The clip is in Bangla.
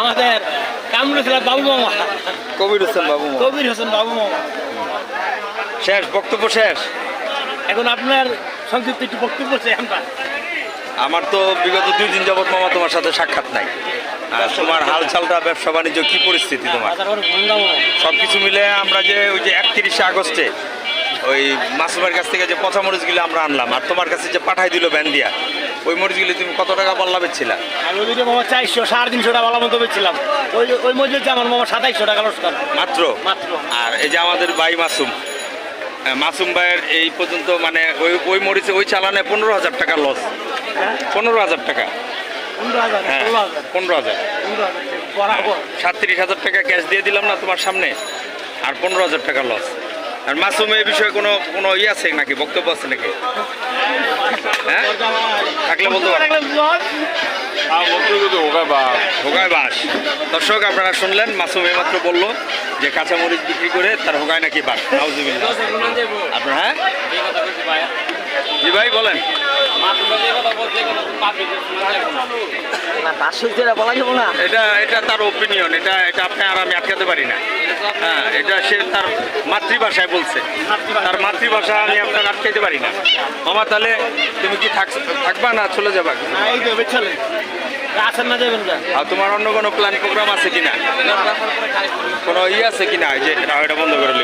আমাদের কামরুল ছিল বাবু মামা। কবির হোসেন বাবু কবির হোসেন বাবু মামা। শেষ বক্তব্য শেষ? এখন আপনার সংক্ষিপ্ত একটু বক্তব্য চাই আমরা। আমার তো বিগত দুই দিন যাবত মামা তোমার সাথে সাক্ষাৎ নাই। আর তোমার হালচালটা ব্যবসা বাণিজ্য কি পরিস্থিতি তোমার? সব কিছু মিলে আমরা যে ওই যে একত্রিশে আগস্টে ওই মাসুমের কাছ থেকে যে পচা মরিচগুলো আমরা আনলাম আর তোমার কাছে যে পাঠাই দিল ব্যান দিয়া ওই মরিচগুলি তুমি কত টাকা পাল্লা বেচছিলা? ওই মামা চারশো সাড়ে তিনশো টাকা ভালো মতো পেয়েছিলাম ওই ওই মজুরিতে আমার মামা সাতাইশশো টাকা লস করে। মাত্র? মাত্র। আর এই যে আমাদের ভাই মাসুম মাসুম ভাইয়ের এই পর্যন্ত মানে ওই ওই মরিচে ওই চালানে পনেরো হাজার টাকা লস। পনেরো হাজার টাকা। পনেরো হাজার হ্যাঁ সাতত্রিশ হাজার টাকা ক্যাশ দিয়ে দিলাম না তোমার সামনে? আর পনেরো হাজার টাকা লস। আর মাসুম এই বিষয়ে কোনো কোনো ইয়ে আছে নাকি? বক্তব্য আছে নাকি? হ্যাঁ? থাকলে বলতে বাস। দর্শক, আপনারা শুনলেন, মাসুম এইমাত্র বলল যে কাঁচামরিচ বিক্রি করে তার হোগায় নাকি বাস। আপনার হ্যাঁ? জি ভাই, বলেন। পাঁচশো টাকা বলা যাব না। এটা এটা তার ওপিনিয়ন এটা এটা আপনি আর আমি আটকাতে পারি না। হ্যাঁ এটা সে তার মাতৃভাষায় বলছে। তার মাতৃভাষা আমি আপনার আটকাইতে পারি না। মামা তাহলে তুমি কি থাক থাকবা না চলে যাবা? না এই তো চলে। আসেন না যাবেন আর তোমার অন্য কোনো প্ল্যান প্রোগ্রাম আছে কিনা? কোনো ইয়ে আছে কিনা? যে এটা এটা বন্ধ করে